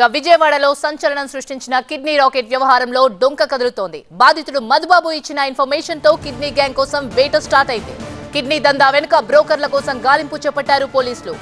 ఇక విజయవాడలో సంచలనం సృష్టించిన కిడ్నీ రాకెట్ వ్యవహారంలో డొంక కదులుతోంది. బాధితుడు మధుబాబు ఇచ్చిన ఇన్ఫర్మేషన్తో కిడ్నీ గ్యాంగ్ కోసం వేట స్టార్ట్ అయింది. కిడ్నీ దందా వెనుక బ్రోకర్ల కోసం గాలింపు చేపట్టారు పోలీసులు.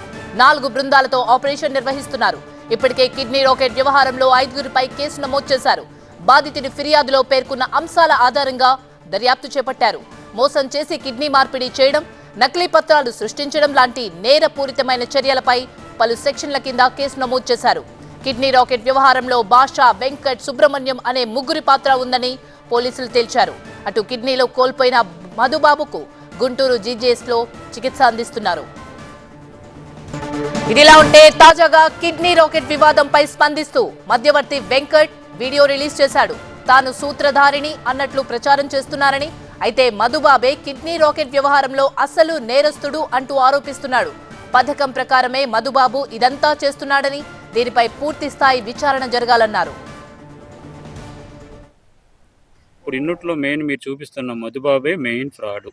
నాలుగు బృందాలతో ఆపరేషన్ నిర్వహిస్తున్నారు. ఇప్పటికే కిడ్నీ రాకెట్ వ్యవహారంలో ఐదుగురిపై కేసు నమోదు చేశారు. బాధితుడి ఫిర్యాదులో పేర్కొన్న అంశాల ఆధారంగా దర్యాప్తు చేపట్టారు. మోసం చేసి కిడ్నీ మార్పిడి చేయడం నకిలీ పత్రాలు సృష్టించడం లాంటి నేరపూరితమైన చర్యలపై పలు సెక్షన్ల కింద కేసు నమోదు చేశారు. కిడ్నీ రాకెట్ వ్యవహారంలో బాషా వెంకట్ సుబ్రహ్మణ్యం అనే ముగ్గురి పాత్ర ఉందని పోలీసులు తేల్చారు. అటు కిడ్నీలో కోల్పోయిన మధుబాబుకు గుంటూరు జీజేఎస్లో చికిత్స అందిస్తున్నారు. ఇదిలా ఉంటే తాజాగా కిడ్నీ రాకెట్ వివాదంపై స్పందిస్తూ మధ్యవర్తి వెంకట్ వీడియో రిలీజ్ చేశాడు. తాను సూత్రధారిని అన్నట్లు ప్రచారం చేస్తున్నారని అయితే మధుబాబే కిడ్నీ రాకెట్ వ్యవహారంలో అసలు నేరస్తుడు అంటూ ఆరోపిస్తున్నాడు. పథకం ప్రకారమే మధుబాబు ఇదంతా చేస్తున్నాడని దీనిపై పూర్తి స్థాయి విచారణ జరగాలన్నారు. ఇప్పుడు ఇన్నుట్లో మెయిన్ మీరు చూపిస్తున్న మధుబాబే మెయిన్ ఫ్రాడ్.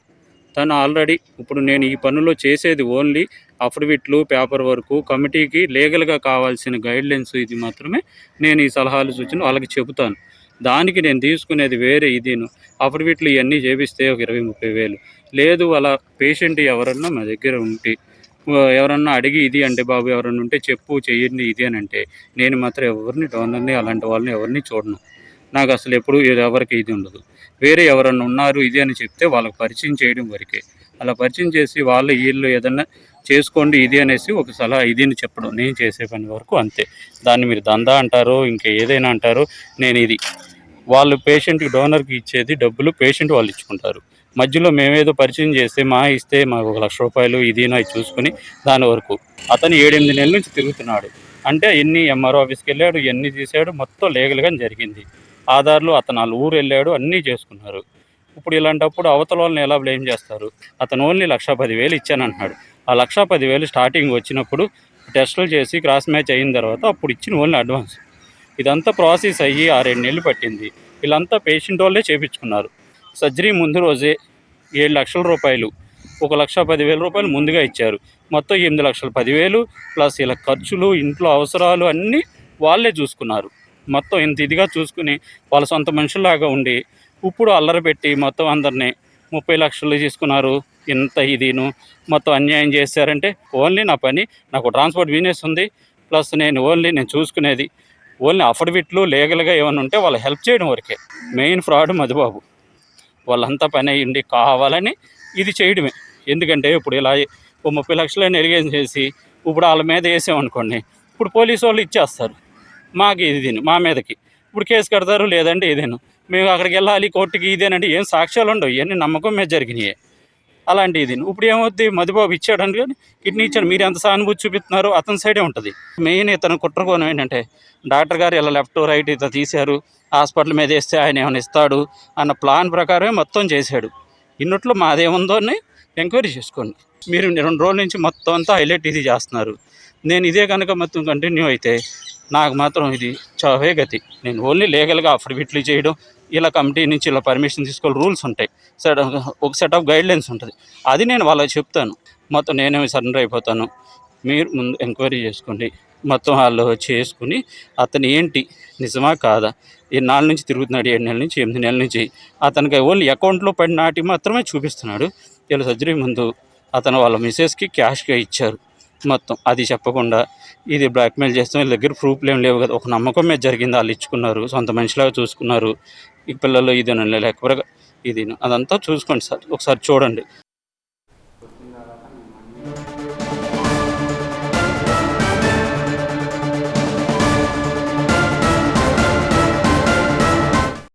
తను ఆల్రెడీ ఇప్పుడు నేను ఈ పనులో చేసేది ఓన్లీ అఫిడవిట్లు పేపర్ వర్క్ కమిటీకి లీగల్గా కావాల్సిన గైడ్లైన్స్ ఇది మాత్రమే నేను ఈ సలహాలు సూచన వాళ్ళకి చెబుతాను. దానికి నేను తీసుకునేది వేరే ఇదిను. అఫిడవిట్లు ఇవన్నీ చేపిస్తే ఒక ఇరవై ముప్పై వేలు. లేదు అలా పేషెంట్ ఎవరన్నా మా దగ్గర ఉంటే ఎవరన్నా అడిగి ఇది అంటే బాబు ఎవరన్నా ఉంటే చెప్పు చేయండి ఇది అని అంటే నేను మాత్రం ఎవరిని డోనర్ని అలాంటి వాళ్ళని ఎవరిని చూడను. నాకు అసలు ఎప్పుడు ఇది ఎవరికి ఇది ఉండదు. వేరే ఎవరన్నా ఉన్నారు ఇది అని చెప్తే వాళ్ళకి పరిచయం చేయడం వరకే. అలా పరిచయం చేసి వాళ్ళు వీళ్ళు ఏదన్నా చేసుకోండి ఇది అనేసి ఒక సలహా ఇది అని చెప్పడం. నేను చేసే పని వరకు అంతే. దాన్ని మీరు దందా అంటారో ఇంకా ఏదైనా అంటారో నేను ఇది. వాళ్ళు పేషెంట్కి డోనర్కి ఇచ్చేది డబ్బులు పేషెంట్ వాళ్ళు ఇచ్చుకుంటారు. మధ్యలో మేమేదో పరిచయం చేస్తే మా ఇస్తే మాకు ఒక లక్ష రూపాయలు ఇది అది చూసుకుని దాని వరకు. అతను ఏడెనిమిది నెలల నుంచి తిరుగుతున్నాడు. అంటే ఎన్ని ఎంఆర్ఓ ఆఫీస్కి వెళ్ళాడు ఎన్ని తీసాడు మొత్తం లీగల్గా జరిగింది. ఆధార్లు అతను వాళ్ళ ఊరు వెళ్ళాడు అన్నీ చేసుకున్నారు. ఇప్పుడు ఇలాంటప్పుడు అవతల వాళ్ళని ఎలా బ్లేమ్ చేస్తారు? అతను ఓన్లీ లక్ష పదివేలు ఇచ్చానంటున్నాడు. ఆ లక్ష పదివేలు స్టార్టింగ్ వచ్చినప్పుడు టెస్టులు చేసి క్రాస్ మ్యాచ్ అయిన తర్వాత అప్పుడు ఇచ్చిన ఓన్లీ అడ్వాన్స్ ఇదంతా ప్రాసెస్ అయ్యి ఆ రెండు నెలలు పట్టింది. వీళ్ళంతా పేషెంట్ వాళ్ళే చేపించుకున్నారు. సర్జరీ ముందు రోజే ఏడు లక్షల రూపాయలు ఒక లక్ష పదివేల రూపాయలు ముందుగా ఇచ్చారు. మొత్తం ఎనిమిది లక్షల పదివేలు ప్లస్ ఇలా ఖర్చులు ఇంట్లో అవసరాలు అన్నీ వాళ్ళే చూసుకున్నారు. మొత్తం ఇంత ఇదిగా చూసుకుని వాళ్ళ సొంత మనుషుల్లాగా ఉండి ఇప్పుడు అల్లరి పెట్టి మొత్తం అందరినీ ముప్పై లక్షలు తీసుకున్నారు. ఇంత ఇదిను మొత్తం అన్యాయం చేశారంటే ఓన్లీ నా పని నాకు ట్రాన్స్పోర్ట్ బిజినెస్ ఉంది ప్లస్ నేను ఓన్లీ నేను చూసుకునేది ఓన్లీ అఫిడవిట్లు లీగల్గా ఏమైనా ఉంటే వాళ్ళు హెల్ప్ చేయడం వరకే. Main fraud Madhubabu. వాళ్ళంతా పని అయ్యండి కావాలని ఇది చేయడమే. ఎందుకంటే ఇప్పుడు ఇలా ఓ ముప్పై లక్షలని ఎలిగేషన్ చేసి ఇప్పుడు వాళ్ళ మీద వేసామనుకోండి ఇప్పుడు పోలీసు వాళ్ళు ఇచ్చేస్తారు. మాకు ఇది దీని మా మీదకి. ఇప్పుడు కేసు కడతారు లేదంటే ఇదేను. మేము అక్కడికి వెళ్ళాలి కోర్టుకి ఇదేనండి ఏం సాక్ష్యాలు ఉండవు ఇవన్నీ నమ్మకం మీద జరిగినాయి. అలాంటి ఇది ఇప్పుడు ఏమవుద్ది? మధుబాబు ఇచ్చాడు కానీ కిడ్నీ ఇచ్చాడు. మీరు ఎంత సానుభూతి చూపిస్తున్నారో అతని సైడే ఉంటుంది. మెయిన్ ఇతను కుట్రకోణం ఏంటంటే డాక్టర్ గారు ఇలా లెఫ్ట్ రైట్ ఇతను తీశారు. హాస్పిటల్ మీద వేస్తే ఆయన ఏమైనా ఇస్తాడు అన్న ప్లాన్ ప్రకారమే మొత్తం చేశాడు. ఇన్నట్లో మాదేముందో అని ఎంక్వైరీ చేసుకోండి. మీరు రెండు రోజుల నుంచి మొత్తం అంతా హైలైట్ ఇది చేస్తున్నారు. నేను ఇదే కనుక మొత్తం కంటిన్యూ అయితే నాకు మాత్రం ఇది చావే గతి. నేను ఓన్లీ లీగల్గా అఫిడవిట్లు చేయడం ఇలా కమిటీ నుంచి ఇలా పర్మిషన్ తీసుకోవాలి రూల్స్ ఉంటాయి. సెట్ ఒక సెట్ ఆఫ్ గైడ్ లైన్స్ ఉంటుంది. అది నేను వాళ్ళకి చెప్తాను. మొత్తం నేనేమి సరెండర్ అయిపోతాను. మీరు ముందు ఎంక్వైరీ చేసుకోండి. మొత్తం వాళ్ళు చేసుకుని అతను ఏంటి నిజమా కాదా? ఎన్నాళ్ళ నుంచి తిరుగుతున్నాడు ఏడు నెలల నుంచి ఎనిమిది నెలల నుంచి. అతనికి ఓన్లీ అకౌంట్లో పడిన నాటి మాత్రమే చూపిస్తున్నాడు. వీళ్ళ సర్జరీ ముందు అతను వాళ్ళ మిసెస్కి క్యాష్గా ఇచ్చారు. మొత్తం అది చెప్పకుండా ఇది బ్లాక్మెయిల్ చేస్తాం వీళ్ళ దగ్గర ప్రూఫ్లు ఏం లేవు కదా. ఒక నమ్మకం మీద జరిగింది వాళ్ళు ఇచ్చుకున్నారు. సొంత మనిషిలాగా చూసుకున్నారు. ఈ పిల్లలు ఇది లేకపోతే ఇది అదంతా చూసుకోండి సార్. ఒకసారి చూడండి.